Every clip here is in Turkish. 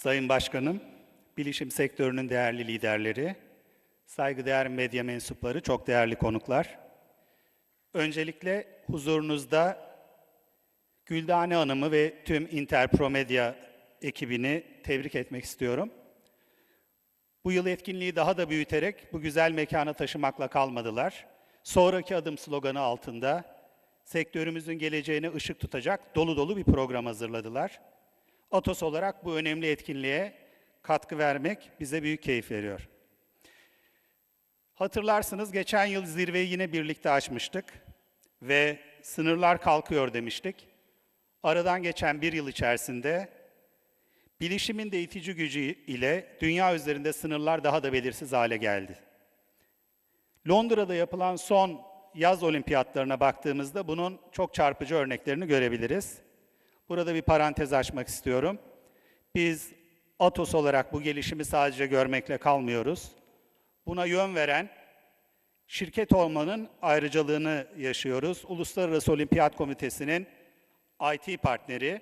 Sayın Başkanım, bilişim sektörünün değerli liderleri, saygıdeğer medya mensupları, çok değerli konuklar. Öncelikle huzurunuzda Güldane Hanım'ı ve tüm Interpromedya ekibini tebrik etmek istiyorum. Bu yıl etkinliği daha da büyüterek bu güzel mekana taşımakla kalmadılar. Sonraki adım sloganı altında sektörümüzün geleceğine ışık tutacak dolu dolu bir program hazırladılar. Atos olarak bu önemli etkinliğe katkı vermek bize büyük keyif veriyor. Hatırlarsınız geçen yıl zirveyi yine birlikte açmıştık ve sınırlar kalkıyor demiştik. Aradan geçen bir yıl içerisinde bilişimin de itici gücü ile dünya üzerinde sınırlar daha da belirsiz hale geldi. Londra'da yapılan son yaz olimpiyatlarına baktığımızda bunun çok çarpıcı örneklerini görebiliriz. Burada bir parantez açmak istiyorum. Biz Atos olarak bu gelişimi sadece görmekle kalmıyoruz. Buna yön veren şirket olmanın ayrıcalığını yaşıyoruz. Uluslararası Olimpiyat Komitesi'nin IT partneri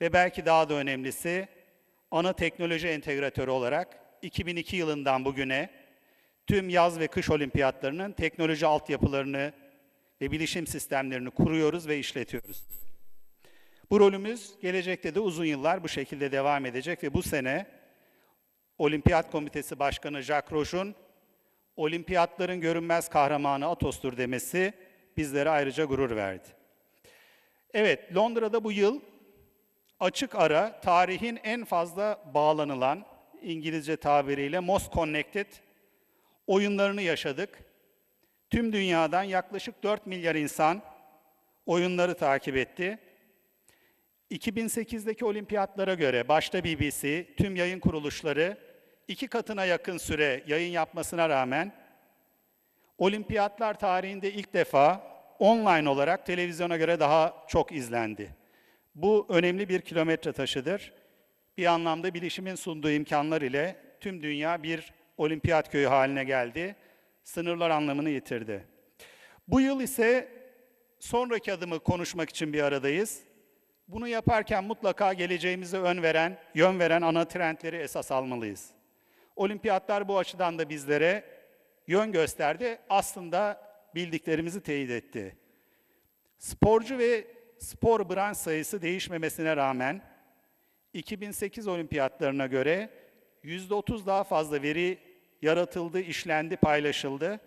ve belki daha da önemlisi ana teknoloji entegratörü olarak 2002 yılından bugüne tüm yaz ve kış olimpiyatlarının teknoloji altyapılarını ve bilişim sistemlerini kuruyoruz ve işletiyoruz. Bu rolümüz gelecekte de uzun yıllar bu şekilde devam edecek ve bu sene Olimpiyat Komitesi Başkanı Jacques Roch'un olimpiyatların görünmez kahramanı Atos'tur demesi bizlere ayrıca gurur verdi. Evet, Londra'da bu yıl açık ara tarihin en fazla bağlanılan İngilizce tabiriyle Most Connected oyunlarını yaşadık. Tüm dünyadan yaklaşık 4 milyar insan oyunları takip etti. 2008'deki olimpiyatlara göre başta BBC, tüm yayın kuruluşları iki katına yakın süre yayın yapmasına rağmen olimpiyatlar tarihinde ilk defa online olarak televizyona göre daha çok izlendi. Bu önemli bir kilometre taşıdır. Bir anlamda bilişimin sunduğu imkanlar ile tüm dünya bir olimpiyat köyü haline geldi. Sınırlar anlamını yitirdi. Bu yıl ise sonraki adımı konuşmak için bir aradayız. Bunu yaparken mutlaka geleceğimize ön veren, yön veren ana trendleri esas almalıyız. Olimpiyatlar bu açıdan da bizlere yön gösterdi. Aslında bildiklerimizi teyit etti. Sporcu ve spor branş sayısı değişmemesine rağmen 2008 olimpiyatlarına göre %30 daha fazla veri yaratıldı, işlendi, paylaşıldı.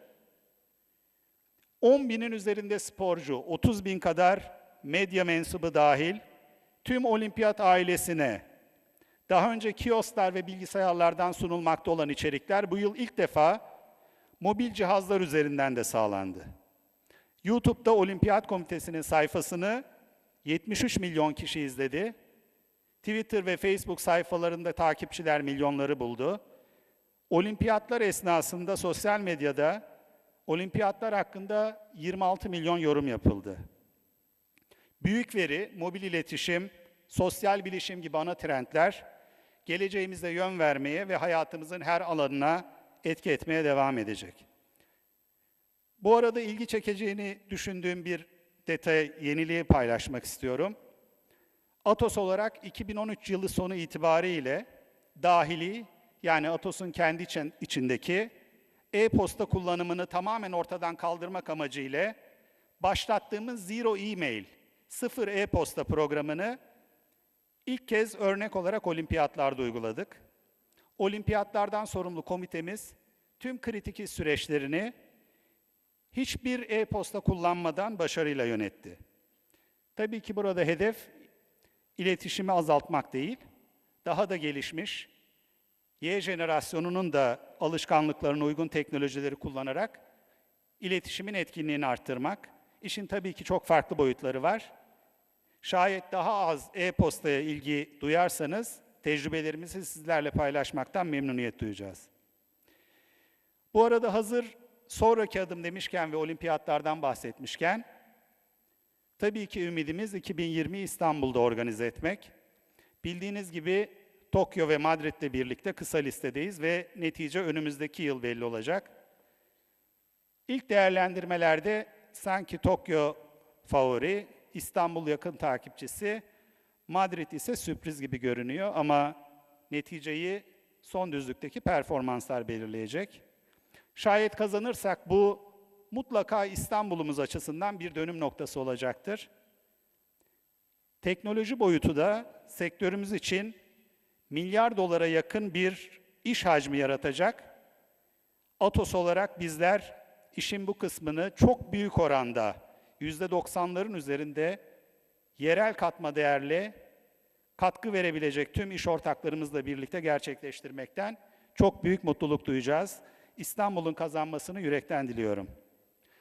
10 binin üzerinde sporcu, 30 bin kadar medya mensubu dahil tüm olimpiyat ailesine daha önce kiosklar ve bilgisayarlardan sunulmakta olan içerikler bu yıl ilk defa mobil cihazlar üzerinden de sağlandı. YouTube'da Olimpiyat Komitesi'nin sayfasını 73 milyon kişi izledi. Twitter ve Facebook sayfalarında takipçiler milyonları buldu. Olimpiyatlar esnasında sosyal medyada olimpiyatlar hakkında 26 milyon yorum yapıldı. Büyük veri, mobil iletişim, sosyal bilişim gibi ana trendler geleceğimize yön vermeye ve hayatımızın her alanına etki etmeye devam edecek. Bu arada ilgi çekeceğini düşündüğüm bir detay, yeniliği paylaşmak istiyorum. Atos olarak 2013 yılı sonu itibariyle dahili yani Atos'un kendi için, içindeki e-posta kullanımını tamamen ortadan kaldırmak amacıyla başlattığımız Zero Email, sıfır e-posta programını ilk kez örnek olarak olimpiyatlarda uyguladık. Olimpiyatlardan sorumlu komitemiz tüm kritik süreçlerini hiçbir e-posta kullanmadan başarıyla yönetti. Tabii ki burada hedef iletişimi azaltmak değil, daha da gelişmiş, Y jenerasyonunun da alışkanlıklarına uygun teknolojileri kullanarak iletişimin etkinliğini arttırmak. İşin tabii ki çok farklı boyutları var. Şayet daha az e-postaya ilgi duyarsanız tecrübelerimizi sizlerle paylaşmaktan memnuniyet duyacağız. Bu arada hazır sonraki adım demişken ve olimpiyatlardan bahsetmişken, tabii ki ümidimiz 2020 İstanbul'da organize etmek. Bildiğiniz gibi Tokyo ve Madrid'le birlikte kısa listedeyiz ve netice önümüzdeki yıl belli olacak. İlk değerlendirmelerde sanki Tokyo favori, İstanbul yakın takipçisi, Madrid ise sürpriz gibi görünüyor ama neticeyi son düzlükteki performanslar belirleyecek. Şayet kazanırsak bu mutlaka İstanbul'umuz açısından bir dönüm noktası olacaktır. Teknoloji boyutu da sektörümüz için milyar dolara yakın bir iş hacmi yaratacak. Atos olarak bizler işin bu kısmını çok büyük oranda %90'ların üzerinde yerel katma değerli katkı verebilecek tüm iş ortaklarımızla birlikte gerçekleştirmekten çok büyük mutluluk duyacağız. İstanbul'un kazanmasını yürekten diliyorum.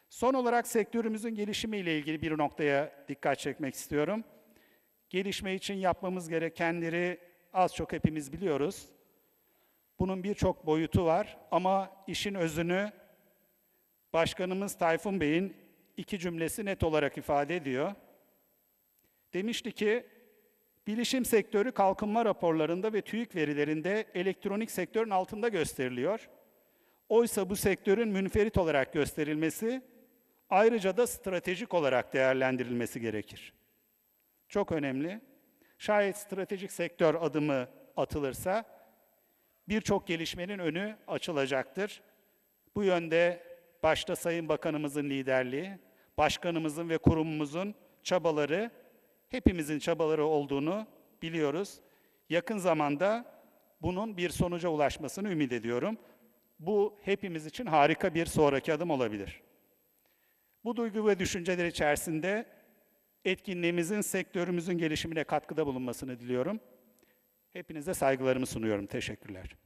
Son olarak sektörümüzün gelişimiyle ilgili bir noktaya dikkat çekmek istiyorum. Gelişme için yapmamız gerekenleri az çok hepimiz biliyoruz. Bunun birçok boyutu var ama işin özünü Başkanımız Tayfun Bey'in iki cümlesi net olarak ifade ediyor. Demişti ki, bilişim sektörü kalkınma raporlarında ve TÜİK verilerinde elektronik sektörün altında gösteriliyor. Oysa bu sektörün münferit olarak gösterilmesi, ayrıca da stratejik olarak değerlendirilmesi gerekir. Çok önemli. Şayet stratejik sektör adımı atılırsa, birçok gelişmenin önü açılacaktır. Bu yönde başta Sayın Bakanımızın liderliği, başkanımızın ve kurumumuzun çabaları, hepimizin çabaları olduğunu biliyoruz. Yakın zamanda bunun bir sonuca ulaşmasını ümit ediyorum. Bu hepimiz için harika bir sonraki adım olabilir. Bu duygu ve düşünceler içerisinde etkinliğimizin sektörümüzün gelişimine katkıda bulunmasını diliyorum. Hepinize saygılarımı sunuyorum. Teşekkürler.